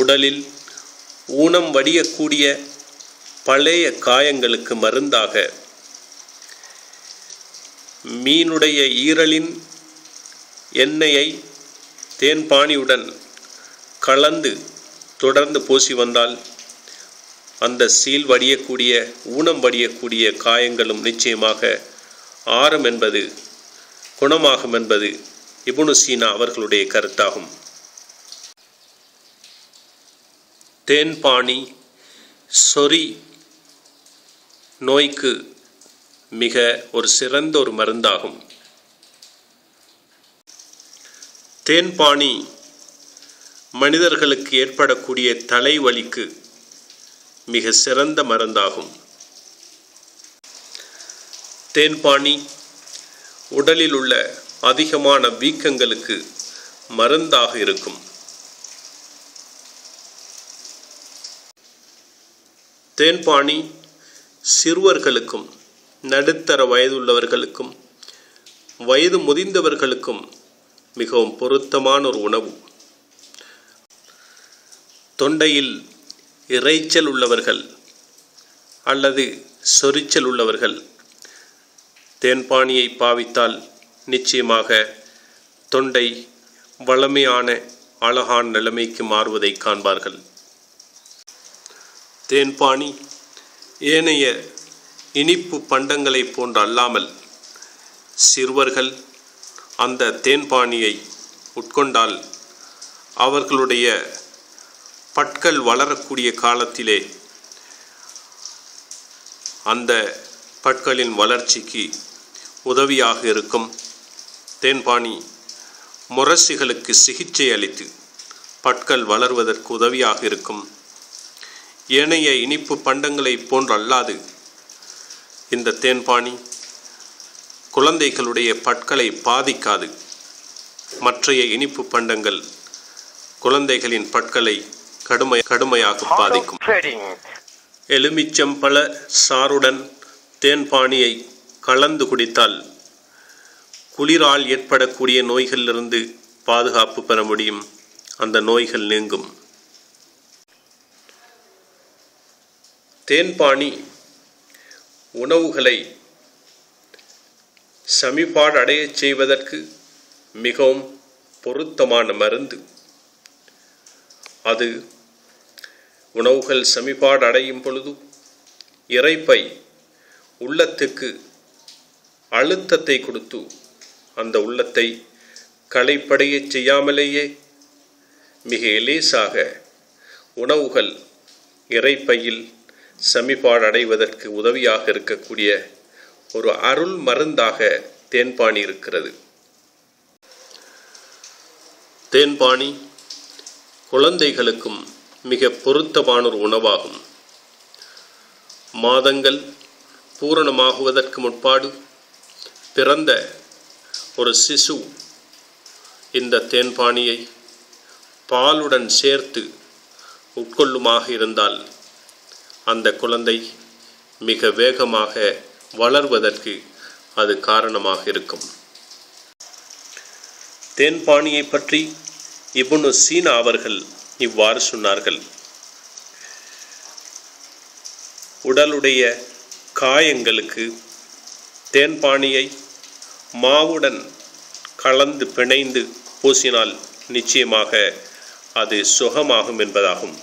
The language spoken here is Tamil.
உடலில் ஊனம் வடியக்கூடிய பழைய காயங்களுக்கு மருந்தாக. மீனுடைய ஈரலின் எண்ணெயை தேன்பானியுடன் கலந்து தொடர்ந்து பூசி வந்தால் அந்த சீல் வடியக்கூடிய ஊனம் வடியக்கூடிய காயங்களும் நிச்சயமாக ஆறும் என்பது குணமாகும் என்பது இபுனு சீனா அவர்களுடைய கருத்தாகும். தேன்பாணி சொறி நோய்க்கு மிக ஒரு சிறந்த ஒரு மருந்தாகும். தேன்பாணி மனிதர்களுக்கு ஏற்படக்கூடிய தலைவலிக்கு மிக சிறந்த மருந்தாகும். தேன்பாணி உடலில் உள்ள அதிகமான வீக்கங்களுக்கு மருந்தாக இருக்கும். தேன்பாணி சிறுவர்களுக்கும் நடுத்தர வயது உள்ளவர்களுக்கும் வயது முதிர்ந்தவர்களுக்கும் மிகவும் பொருத்தமான ஒரு உணவு. தொண்டையில் இறைச்சல் உள்ளவர்கள் அல்லது சொரிச்சல் உள்ளவர்கள் தேன்பானியை பாவித்தால் நிச்சயமாக தொண்டை வளமையான அழகான நிலைமைக்கு மாறுவதை காண்பார்கள். தேன்பாணி ஏனைய இனிப்பு பண்டங்களைப் போன்று அல்லாமல் சிறுவர்கள் அந்த தேன்பானியை உட்கொண்டால் அவர்களுடைய பற்கள் வளரக்கூடிய காலத்திலே அந்த பற்களின் வளர்ச்சிக்கு உதவியாக இருக்கும். தேன்பாணி முரசிகளுக்கு சிகிச்சை அளித்து பற்கள் வளர்வதற்கு உதவியாக இருக்கும். ஏனைய இனிப்பு பண்டங்களைப் போன்றல்லாது. இந்த தேன்பானி குழந்தைகளுடைய பற்களை பாதிக்காது. மற்றைய இனிப்பு பண்டங்கள் குழந்தைகளின் பற்களை கடுமை கடுமையாக பாதிக்கும். எலுமிச்சம்பழ சாறுடன் தேன்பானியை கலந்து குடித்தால் குளிரால் ஏற்படக்கூடிய நோய்களிலிருந்து பாதுகாப்பு பெற முடியும். அந்த நோய்கள் நீங்கும். தேன்பானி உணவுகளை சமிபாடு செய்வதற்கு மிகவும் பொருத்தமான மருந்து. அது உணவுகள் சமிபாடு அடையும் பொழுது இறைப்பை உள்ளத்துக்கு அழுத்தத்தை கொடுத்து அந்த உள்ளத்தை களைப்படையச் செய்யாமலேயே மிக எலேசாக உணவுகள் இறைப்பையில் சமிபாடு அடைவதற்கு உதவியாக இருக்கக்கூடிய ஒரு அருள் மருந்தாக தேன்பாணி இருக்கிறது. தேன்பாணி குழந்தைகளுக்கும் மிக பொருத்தமான ஒரு உணவாகும். மாதங்கள் பூரணமாகுவதற்கு முற்பாடு பிறந்த ஒரு சிசு இந்த தேன்பானியை பாலுடன் சேர்த்து உட்கொள்ளுமாக இருந்தால் அந்த குழந்தை மிக வேகமாக வளர்வதற்கு அது காரணமாக இருக்கும். தேன்பானியை பற்றி இபுனு சீனா அவர்கள் இவ்வாறு சொன்னார்கள். உடலுடைய காயங்களுக்கு தேன்பானியை மாவுடன் கலந்து பிணைந்து பூசினால் நிச்சயமாக அது சுகமாகும் என்பதாகும்.